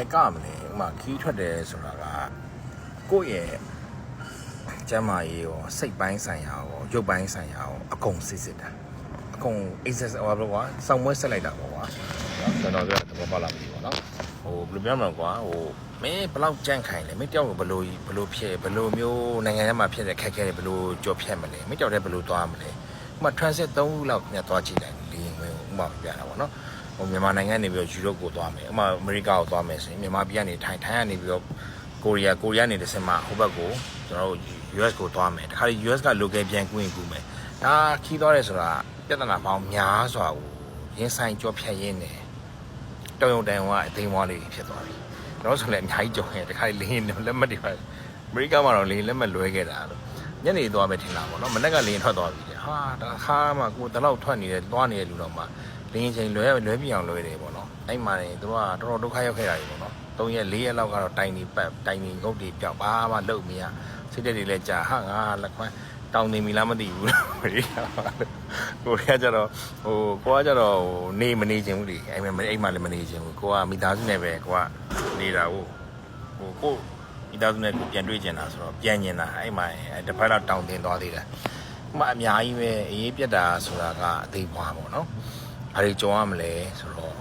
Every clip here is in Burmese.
ယ်ကမလဲဥမာခီးထွက်တယ်ဆိုတာကကိုယ့်ရဲ့ကျမ်းမာရေးရောစိတ်ပိုင်းဆိုင်ရာရောရုပ်ပိုင်းဆိုင်ရာရောအကုန်စစ်စစ်တာအကုန် access ဟောဘယ်လိုကွာစောင့်မွေးဆက်လိုက်တာပေါ့ကွာနော်ကျွန်တော်ပြောတော့ဘာပါလာမသိဘူးနော်ဟိုဘယ်လိုပြောမလဲကွာဟိုမင်းဘယ်လောက်ကြန့်ခိုင်လဲမင်းတယောက်ကိုဘယ်လိုဘယ်လိုဖြစ်ဘယ်လိုမျိုးနိုင်ငံထဲမှာဖြစ်တဲ့ခက်ခဲတွေဘယ်လိုကြော်ဖြတ်မလဲမင်းတယောက်တည်းဘယ်လိုသွားမလဲဥမာ transit 3ခုလောက်ညသွားကြည့်လိုက်လေရင်ဝင်ဥမာပြတာပေါ့နော် ဟိုမြန်မာနိုင်ငံနေပြီးတော့ယူရိုပကိုသွားမယ်အမှအမေရိကကိုသွားမယ်ဆိုရင်မြန်မာပြည်ကနေထိုင်ထိုင်ကနေပြီးတော့ကိုရီးယားကိုရီးယားနေတစ်စင်မှဟိုဘက်ကိုကျွန်တော်တို့ US ကိုသွားမယ်တခါလေ US က local ပြန်ကူရင်ကူမယ်ဒါခီးသွားတယ်ဆိုတာပြဿနာပေါင်းများစွာကိုရင်းဆိုင်ကြောဖြတ်ရင်းနေတုံယုံတန်ကအသိမ်းဝါးလေးဖြစ်သွားပြီတော့ဆိုလည်းအများကြီးကြုံခဲ့တခါလေလင်းလက်မှတ်တွေပါအမေရိကမှာတော့လင်းလက်မှတ်လွဲခဲ့တာလို့ညနေသွားမယ်ထင်တာပေါ့နော်မနေ့ကလင်းထွက်သွားပြီဟာဒါခါမှကိုတလောက်ထွက်နေတယ်သွားနေတဲ့လူတော့မှ လင်းချိန်လွဲလွဲပြအောင်လွဲတယ်ပေါ့နော်အဲ့မှာနေသူတို့ကတော်တော်ဒုက္ခရောက်ခဲ့တာကြီးပေါ့နော်၃ရက်၄ရက်လောက်ကတော့တိုင်နေပတ်တိုင်နေငုတ်တွေပြောက်ဘာမှလုပ်မရစိတ်တက်တွေလည်းကြာဟာငါလက်ခွန်းတောင်းနေပြီလားမသိဘူးလို့ကိုရီးယားကျတော့ဟိုကိုကကျတော့ဟိုနေမနေချင်ဘူးလေအဲ့မှာအဲ့မှာလည်းမနေချင်ဘူးကိုကမိသားစုနဲ့ပဲကိုကနေတာဟိုဟိုကိုမိသားစုနဲ့ကိုပြန်တွေ့ကျင်တာဆိုတော့ပြန်ကျင်တာအဲ့မှာအဲ့တစ်ဖက်တော့တောင်းတင်သွားသေးတယ်ဥမာအများကြီးပဲအေးပြက်တာဆိုတာကအသေးပွားပေါ့နော် ဘာတွေကြုံရမလဲဆိုတော့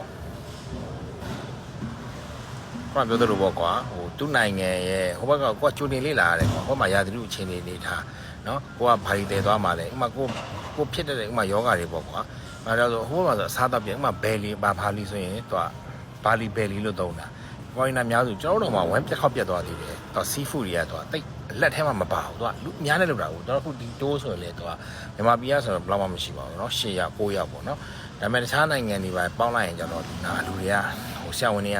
ဘာပြောသလိုပေါ့ကွာဟိုသူ့နိုင်ငံရဲ့ဟိုဘက်ကကွာချူနေလေးလာရတယ်ကွာဟိုမှာရာသီဥအခြေအနေနေထားနော်ကိုကဘာတွေတည်သွားမှာလဲဥမာကိုကိုဖြစ်တဲ့ဥမာယောဂါတွေပေါ့ကွာဘာလို့လဲဆိုဟိုမှာဆိုအစားတော့ပြန်ဥမာဘယ်လီဘာဘာလီဆိုရင်သူကဘာလီဘယ်လီလို့သုံးတာကွာရင်းနာများစုကျွန်တော်တို့တော့မှဝမ်ပြက်ခောက်ပြက်သွားသေးတယ်သူစီဖူတွေကတော့တိတ် လက်ထဲမှာမပါဘူးသူကလူအများနဲ့လောက်တာကိုတော့ခုဒီတိုးဆိုရင်လေသူကမြန်မာပြည်ကဆိုတော့ဘယ်တော့မှမရှိပါဘူးเนาะ800 900ပေါ့เนาะ ဒါပေမဲ့တခြားနိုင်ငံတွေပါပေါင်းလိုက်ရင်ကျတော့ဒီနာလူတွေကဟိုဆရာဝန်တွေက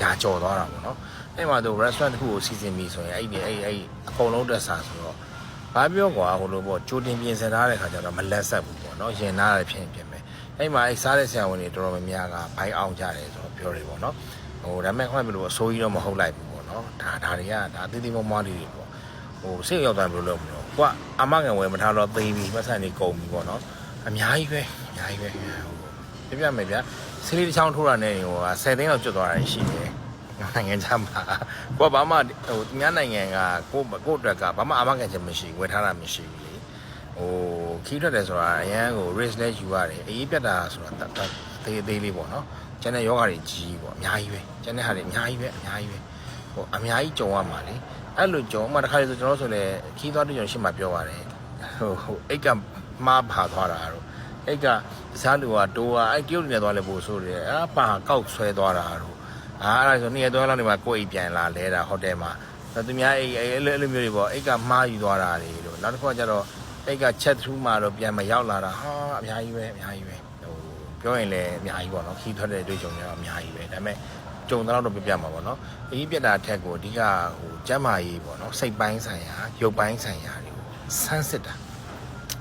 ယာကြော်သွားတာပေါ့နော်အဲ့မှာသူ restaurant တစ်ခုကိုစီစဉ်ပြီးဆိုရင်အဲ့ဒီအဲ့အဲ့အကုန်လုံးတက်စားဆိုတော့ဘာပြောကွာဟိုလိုပေါ့ကြိုတင်ပြင်ဆင်ထားတဲ့ခါကျတော့မလက်ဆက်ဘူးပေါ့နော်ရင်နာတယ်ဖြစ်ရင်ပြင်မယ်အဲ့မှာအဲ့စားတဲ့ဆရာဝန်တွေတော်တော်များများကဘိုင်းအောင်ကြတယ်ဆိုတော့ပြောတယ်ပေါ့နော်ဟိုဒါပေမဲ့ခွင့်ဘယ်လိုအစိုးကြီးတော့မဟုတ်လိုက်ဘူးပေါ့နော်ဒါဒါတွေကဒါအသေးသေးမွားမွားလေးတွေပေါ့ ဟိုစိတ်ရောက်တယ်ဘယ်လိုလုပ်မလို့ကွာအမကန်ဝယ်မထားတော့သိပြီပတ်စံနေကုန်ပြီပေါ့နော်အများကြီးပဲအများကြီးပဲဟိုပြပြမယ်ဗျာဆေးလေးတစ်ချောင်းထိုးတာနဲ့ဟို10သိန်းလောက်ကျွတ်သွားတာရှိတယ်နိုင်ငံခြားမှာကိုကဘာမှဟိုသူများနိုင်ငံကကိုကိုအတွက်ကဘာမှအာမခံချက်မရှိဝယ်ထားတာမရှိဘူးလေဟိုခီးထွက်တယ်ဆိုတာအရန်ကို risk လဲယူရတယ်အေးပြတ်တာဆိုတာတတ်သေးသေးလေးပေါ့နော်ကျန်တဲ့ယောဂါတွေကြီးပေါ့အများကြီးပဲကျန်တဲ့ဟာတွေအများကြီးပဲအများကြီးပဲဟိုအများကြီးကြုံရမှာလေ အဲ့လိုကြုံမှတခါလေဆိုကျွန်တော်ဆိုလေခီးသွားတဲ့ကျွန်တော်ရှင်းမှာပြောပါတယ်ဟိုဟိုအိတ်ကမှားပါသွားတာတော့အဲ့ကတခြားလူကတိုးကအဲ့တရုတ်နေသွားလဲပို့ဆိုတယ်အဲ့ပါကောက်ဆွဲသွားတာတော့အာအဲ့ဒါဆိုနေ့တော့လောက်နေမှာကိုယ်အိမ်ပြန်လာလဲတာဟိုတယ်မှာသူများအိမ်အဲ့လိုလိုမျိုးတွေပေါ့အိတ်ကမှားယူသွားတာတွေလို့နောက်တစ်ခုကကျတော့အိတ်ကချက်ထူးမှတော့ပြန်မရောက်လာတာဟာအများကြီးပဲအများကြီးပဲဟိုပြောရင်လည်းအများကြီးပေါ့နော်ခီးထွက်တဲ့တွေ့ကြုံတွေတော့အများကြီးပဲဒါပေမဲ့ ကြုံတော့တော့ပြပြမှာပေါ့နော်အေးပြက်တာထက်ကိုအဓိကဟိုကျမ်းမာရေးပေါ့နော်စိတ်ပိုင်းဆိုင်ရာရုပ်ပိုင်းဆိုင်ရာတွေကိုဆန်းစစ်တာ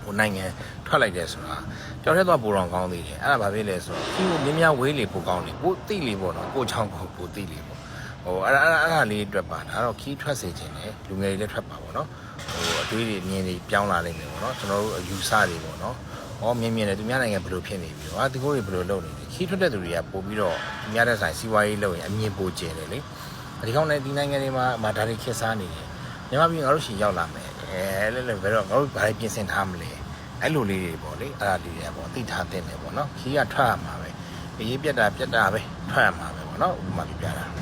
ဟိုနိုင်ငံထွက်လိုက်တယ်ဆိုတာကြောက်ရက်တော့ပူတော်ကောင်းသေးတယ်အဲ့ဒါဘာဖြစ်လဲဆိုတော့ဒီကိုမြင်းများဝေးလေပူကောင်းလေပိုတိလေပေါ့နော်ကိုချောင်းကိုပိုတိလေပေါ့ဟိုအဲ့ဒါအဲ့ဒါလေးအတွက်ပါဒါတော့ခီးထွက်စေခြင်းနဲ့လူငယ်တွေလည်းထွက်ပါပေါ့နော်ဟိုအတွေးတွေမြင်တွေပြောင်းလာနိုင်တယ်ပေါ့နော်ကျွန်တော်တို့အယူဆတွေပေါ့နော် ဟောမြင်မြင်တယ်သူများနိုင်ငံဘယ်လိုဖြစ်နေပြီဟာဒီကိုတွေဘယ်လိုလုပ်နေလဲခီးထွက်တဲ့သူတွေကပို့ပြီးတော့သူများတဲ့ဆိုင်စီးပွားရေးလုပ်ရင်အမြင်ပိုကျတယ်လေဒီကောင်းတဲ့ဒီနိုင်ငံတွေမှာမာဒါတွေခက်စားနေတယ်မြန်မာပြည်ငါတို့ရှင်ရောက်လာမယ်အဲလဲလဲဘယ်တော့ငါတို့ဘာတွေပြင်ဆင်ထားမလဲအဲ့လိုလေးတွေပေါ့လေအဲ့ဒါလေးတွေပေါ့သိထားတဲ့တယ်ပေါ့နော်ခီးကထွက်ရမှာပဲအေးပြက်တာပြက်တာပဲထွက်ရမှာပဲပေါ့နော်ဥပမာပြပြတာ